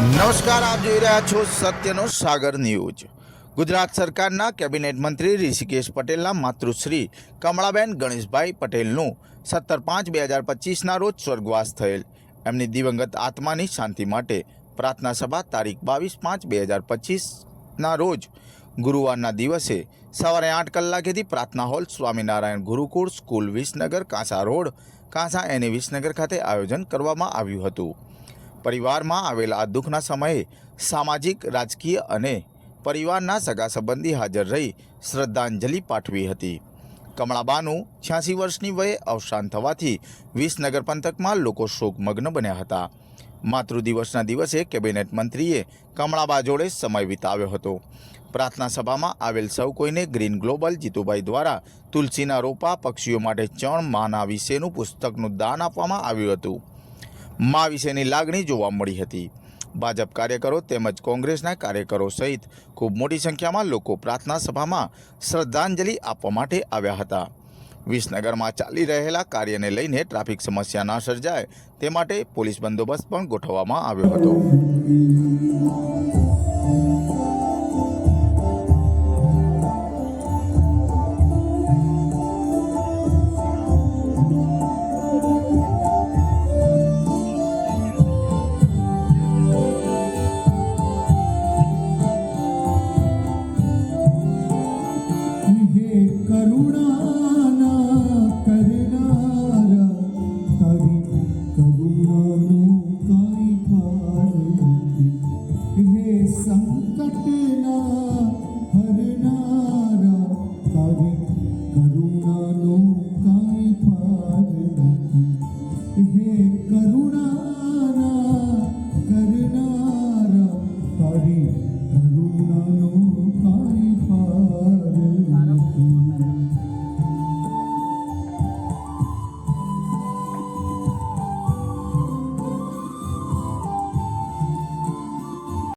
નમસ્કાર, આપ જોઈ રહ્યા છો સત્યનો સાગર ન્યૂઝ. ગુજરાત સરકારના કેબિનેટ મંત્રી ઋષિકેશ પટેલના માતૃશ્રી કમળાબેન ગણેશભાઈ પટેલનું સત્તર પાંચ બે હજાર પચીસના રોજ સ્વર્ગવાસ થયેલ. એમની દિવંગત આત્માની શાંતિ માટે પ્રાર્થના સભા તારીખ બાવીસ પાંચ બે હજાર પચીસના રોજ ગુરુવારના દિવસે સવારે આઠ કલાકેથી પ્રાર્થના hall Swaminarayan Gurukul school Visnagar, Kansa road, Kansa એને વિસનગર ખાતે આયોજન કરવામાં આવ્યું હતું. પરિવારમાં આવેલા આ દુઃખના સમયે સામાજિક, રાજકીય અને પરિવારના સગા સંબંધી હાજર રહી શ્રદ્ધાંજલિ પાઠવી હતી. કમળાબાનું છ્યાસી વર્ષની વયે અવસાન થવાથી વિસનગર પંથકમાં લોકો શોકમગ્ન બન્યા હતા. માતૃદિવસના દિવસે કેબિનેટ મંત્રીએ કમળાબા જોડે સમય વિતાવ્યો હતો. પ્રાર્થના સભામાં આવેલ સૌ કોઈને ગ્રીન ગ્લોબલ જીતુભાઈ દ્વારા તુલસીના રોપા, પક્ષીઓ માટે ચણ, માના વિશેનું પુસ્તકનું દાન આપવામાં આવ્યું હતું. મા વિશેની લાગણી જોવા મળી હતી. ભાજપ કાર્યકરો તેમજ કોંગ્રેસના કાર્યકરો સહિત ખૂબ મોટી સંખ્યામાં લોકો પ્રાર્થના સભામાં શ્રદ્ધાંજલિ આપવા માટે આવ્યા હતા. વિસનગરમાં ચાલી રહેલા કાર્યને લઈને ટ્રાફિક સમસ્યા ના સર્જાય તે માટે પોલીસ બંદોબસ્ત પણ ગોઠવવામાં આવ્યો હતો. கருண